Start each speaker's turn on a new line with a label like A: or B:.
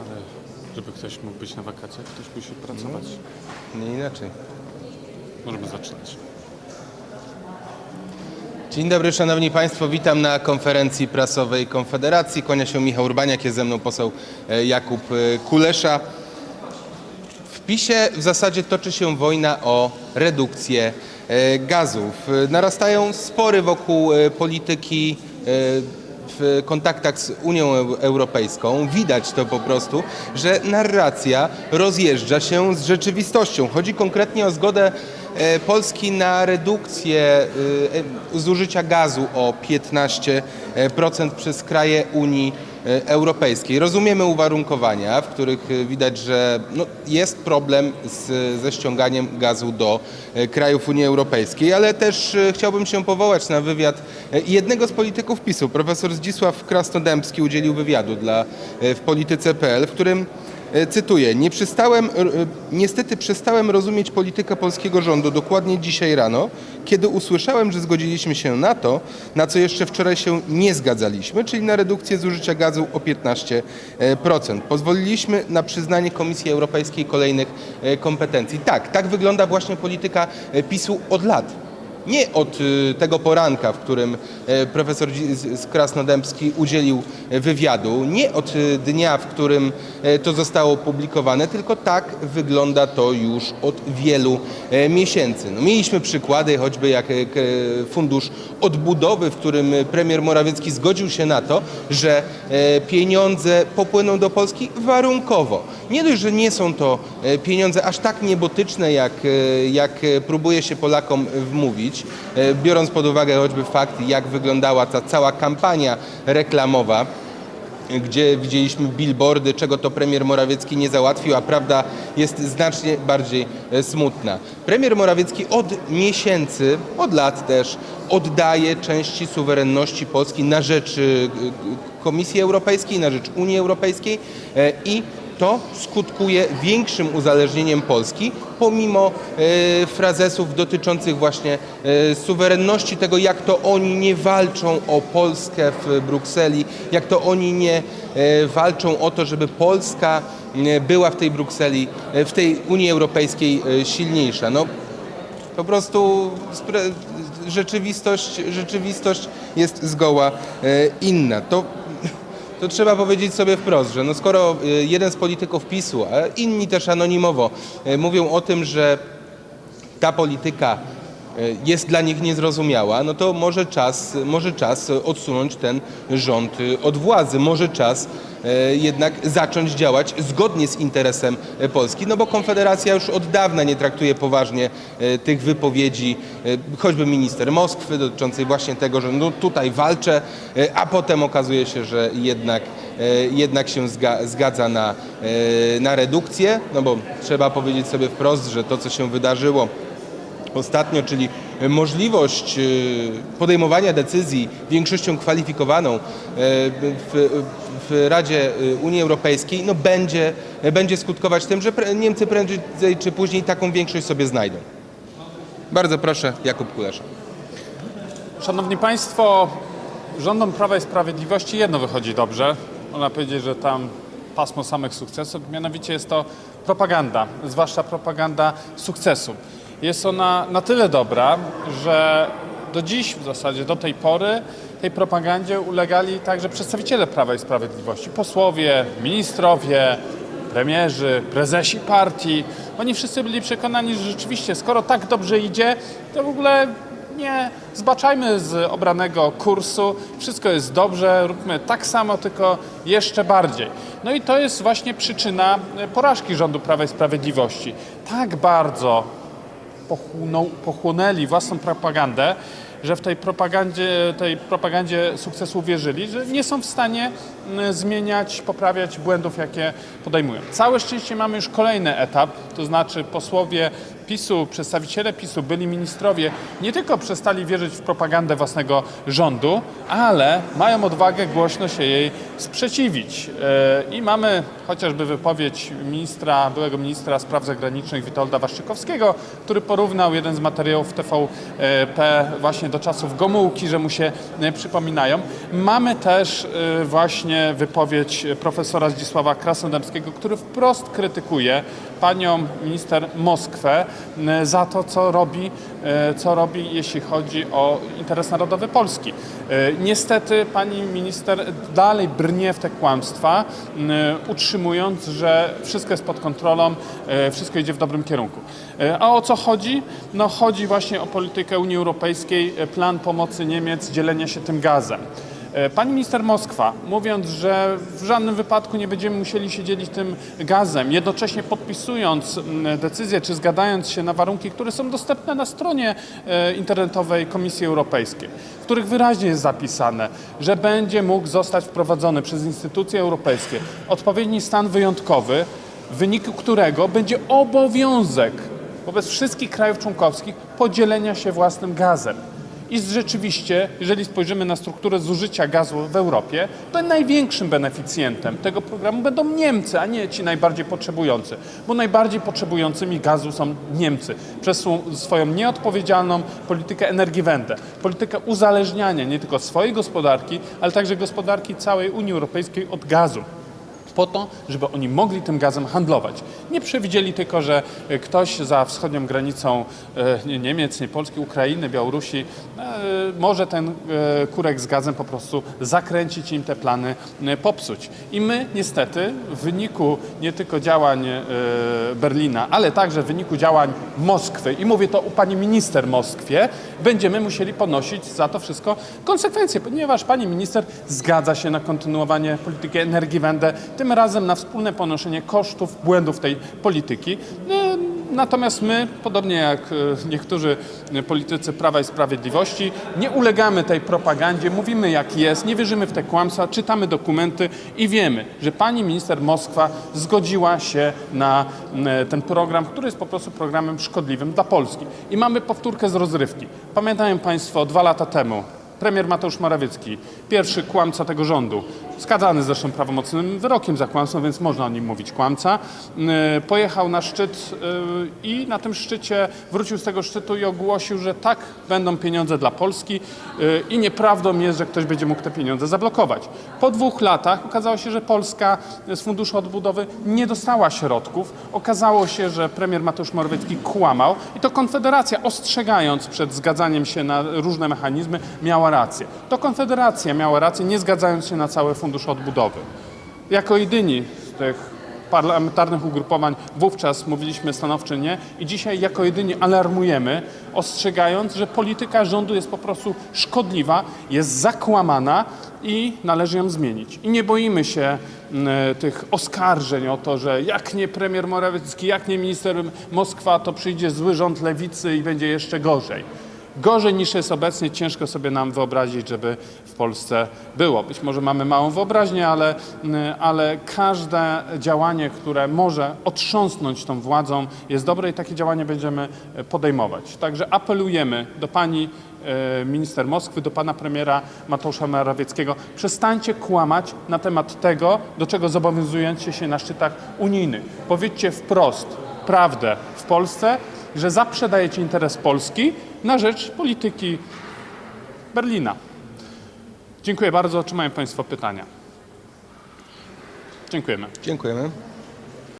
A: Ale żeby ktoś mógł być na wakacjach, ktoś musi pracować.
B: Nie inaczej.
A: Możemy zaczynać.
B: Dzień dobry, szanowni państwo. Witam na konferencji prasowej Konfederacji. Kłania się Michał Urbaniak, jest ze mną poseł e, Jakub e, Kulesza. W PiSie w zasadzie toczy się wojna o redukcję e, gazów. Narastają spory wokół polityki w kontaktach z Unią Eu- Europejską. Widać to po prostu, że narracja rozjeżdża się z rzeczywistością. Chodzi konkretnie o zgodę e, Polski na redukcję e, e, zużycia gazu o 15% przez kraje Unii e, Europejskiej. Rozumiemy uwarunkowania, w których e, widać, że no, jest problem z, ze ściąganiem gazu do e, krajów Unii Europejskiej, ale też e, chciałbym się powołać na wywiad e, jednego z polityków PiSu. Profesor Zdzisław Krasnodębski udzielił wywiadu dla, e, w polityce.pl, w którym E, Cytuję, nie przystałem, e, niestety przestałem rozumieć politykę polskiego rządu dokładnie dzisiaj rano, kiedy usłyszałem, że zgodziliśmy się na to, na co jeszcze wczoraj się nie zgadzaliśmy, czyli na redukcję zużycia gazu o 15%. Pozwoliliśmy na przyznanie Komisji Europejskiej kolejnych e, kompetencji. Tak, tak wygląda właśnie polityka e, PiSu od lat. Nie od y, tego poranka, w którym e, profesor Krasnodębski udzielił e, wywiadu, nie od y, dnia, w którym e, to zostało opublikowane, tylko tak wygląda to już od wielu miesięcy. No, mieliśmy przykłady, choćby jak Fundusz Odbudowy, w którym premier Morawiecki zgodził się na to, że pieniądze popłyną do Polski warunkowo. Nie dość, że nie są to e, pieniądze aż tak niebotyczne, jak, e, jak e, próbuje się Polakom wmówić, biorąc pod uwagę choćby fakt, jak wyglądała ta cała kampania reklamowa, gdzie widzieliśmy billboardy, czego to premier Morawiecki nie załatwił, a prawda jest znacznie bardziej smutna. Premier Morawiecki od miesięcy, od lat też oddaje części suwerenności Polski na rzecz Komisji Europejskiej, na rzecz Unii Europejskiej i to skutkuje większym uzależnieniem Polski, pomimo e, frazesów dotyczących właśnie e, suwerenności, tego jak to oni nie walczą o Polskę w Brukseli, jak to oni nie e, walczą o to, żeby Polska była w tej Brukseli, w tej Unii Europejskiej silniejsza. No, po prostu rzeczywistość, rzeczywistość jest zgoła inna. To, to trzeba powiedzieć sobie wprost, że no skoro e, jeden z polityków PiSu, a inni też anonimowo e, mówią o tym, że ta polityka jest dla nich niezrozumiała, no to może czas, może czas odsunąć ten rząd e, od władzy. Może czas e, jednak zacząć działać zgodnie z interesem e, Polski, no bo Konfederacja już od dawna nie traktuje poważnie e, tych wypowiedzi, e, choćby minister Moskwy dotyczącej właśnie tego, że no tutaj walczę, e, a potem okazuje się, że jednak, e, jednak się zga, zgadza na, e, na redukcję, no bo trzeba powiedzieć sobie wprost, że to co się wydarzyło ostatnio, czyli możliwość y, podejmowania decyzji większością kwalifikowaną y, w, w Radzie y, Unii Europejskiej, no będzie, będzie skutkować tym, że Niemcy prędzej czy później taką większość sobie znajdą. Bardzo proszę, Jakub Kulesza.
A: Szanowni Państwo, rządom Prawa i Sprawiedliwości jedno wychodzi dobrze. Można powiedzieć, że tam pasmo samych sukcesów, mianowicie jest to propaganda, zwłaszcza propaganda sukcesu. Jest ona na tyle dobra, że do dziś w zasadzie, do tej pory tej propagandzie ulegali także przedstawiciele Prawa i Sprawiedliwości, posłowie, ministrowie, premierzy, prezesi partii. Oni wszyscy byli przekonani, że rzeczywiście, skoro tak dobrze idzie, to w ogóle nie zbaczajmy z obranego kursu, wszystko jest dobrze, róbmy tak samo, tylko jeszcze bardziej. No i to jest właśnie przyczyna porażki rządu Prawa i Sprawiedliwości. Tak bardzo pochłonął, pochłonęli własną propagandę, że w tej propagandzie, tej propagandzie sukcesu wierzyli, że nie są w stanie mm, zmieniać, poprawiać błędów, jakie podejmują. Całe szczęście mamy już kolejny etap, to znaczy posłowie PiSu, przedstawiciele PiSu, byli ministrowie, nie tylko przestali wierzyć w propagandę własnego rządu, ale mają odwagę głośno się jej sprzeciwić. E, I mamy chociażby wypowiedź ministra, byłego ministra spraw zagranicznych Witolda Waszczykowskiego, który porównał jeden z materiałów TVP właśnie do czasów Gomułki, że mu się e, przypominają. Mamy też e, właśnie wypowiedź profesora Zdzisława Krasnodębskiego, który wprost krytykuje panią minister Moskwę za to, co robi, e, co robi, jeśli chodzi o interes narodowy Polski. E, Niestety pani minister dalej brnie w te kłamstwa, utrzymując, że wszystko jest pod kontrolą, e, wszystko idzie w dobrym kierunku. E, A o co chodzi? No chodzi właśnie o politykę Unii Europejskiej, e, plan pomocy Niemiec, dzielenia się tym gazem. E, Pani minister Moskwa, mówiąc, że w żadnym wypadku nie będziemy musieli się dzielić tym gazem, jednocześnie podpisując decyzję czy zgadając się na warunki, które są dostępne na stronie e, internetowej Komisji Europejskiej, w których wyraźnie jest zapisane, że będzie mógł zostać wprowadzony przez instytucje europejskie odpowiedni stan wyjątkowy, w wyniku którego będzie obowiązek wobec wszystkich krajów członkowskich podzielenia się własnym gazem. I rzeczywiście, jeżeli spojrzymy na strukturę zużycia gazu w Europie, to największym beneficjentem tego programu będą Niemcy, a nie ci najbardziej potrzebujący. Bo najbardziej potrzebującymi gazu są Niemcy przez swoją nieodpowiedzialną politykę Energiewende, politykę uzależniania nie tylko swojej gospodarki, ale także gospodarki całej Unii Europejskiej od gazu po to, żeby oni mogli tym gazem handlować. Nie przewidzieli tylko, że e, ktoś za wschodnią granicą e, nie Niemiec, nie Polski, Ukrainy, Białorusi e, może ten kurek z gazem po prostu zakręcić i im te plany popsuć. I my niestety w wyniku nie tylko działań Berlina, ale także w wyniku działań Moskwy, i mówię to u pani minister Moskwie, będziemy musieli ponosić za to wszystko konsekwencje, ponieważ pani minister zgadza się na kontynuowanie polityki Energiewende, tym razem na wspólne ponoszenie kosztów błędów tej polityki. E, Natomiast my, podobnie jak e, niektórzy e, politycy Prawa i Sprawiedliwości, nie ulegamy tej propagandzie, mówimy jak jest, nie wierzymy w te kłamstwa, czytamy dokumenty i wiemy, że pani minister Moskwa zgodziła się na m, ten program, który jest po prostu programem szkodliwym dla Polski. I mamy powtórkę z rozrywki. Pamiętają Państwo dwa lata temu Premier Mateusz Morawiecki, pierwszy kłamca tego rządu, skazany zresztą prawomocnym wyrokiem za kłamstwo, więc można o nim mówić kłamca, yy, pojechał na szczyt yy, i na tym szczycie wrócił z tego szczytu i ogłosił, że tak, będą pieniądze dla Polski yy, i nieprawdą jest, że ktoś będzie mógł te pieniądze zablokować. Po dwóch latach okazało się, że Polska z Funduszu Odbudowy nie dostała środków. Okazało się, że premier Mateusz Morawiecki kłamał i to Konfederacja, ostrzegając przed zgadzaniem się na różne mechanizmy, miała rację. To Konfederacja miała rację, nie zgadzając się na cały Fundusz Odbudowy. Jako jedyni z tych parlamentarnych ugrupowań wówczas mówiliśmy stanowcze nie i dzisiaj jako jedyni alarmujemy, ostrzegając, że polityka rządu jest po prostu szkodliwa, jest zakłamana i należy ją zmienić. I nie boimy się m, tych oskarżeń o to, że jak nie premier Morawiecki, jak nie minister Moskwa, to przyjdzie zły rząd lewicy i będzie jeszcze gorzej. Gorzej niż jest obecnie, ciężko sobie nam wyobrazić, żeby w Polsce było. Być może mamy małą wyobraźnię, ale, ale każde działanie, które może otrząsnąć tą władzą, jest dobre i takie działanie będziemy podejmować. Także apelujemy do pani e, minister Moskwy, do pana premiera Mateusza Morawieckiego. Przestańcie kłamać na temat tego, do czego zobowiązujecie się na szczytach unijnych. Powiedzcie wprost prawdę w Polsce, że zaprzedajecie interes Polski na rzecz polityki Berlina. Dziękuję bardzo. Czy mają Państwo pytania? Dziękujemy.
B: Dziękujemy.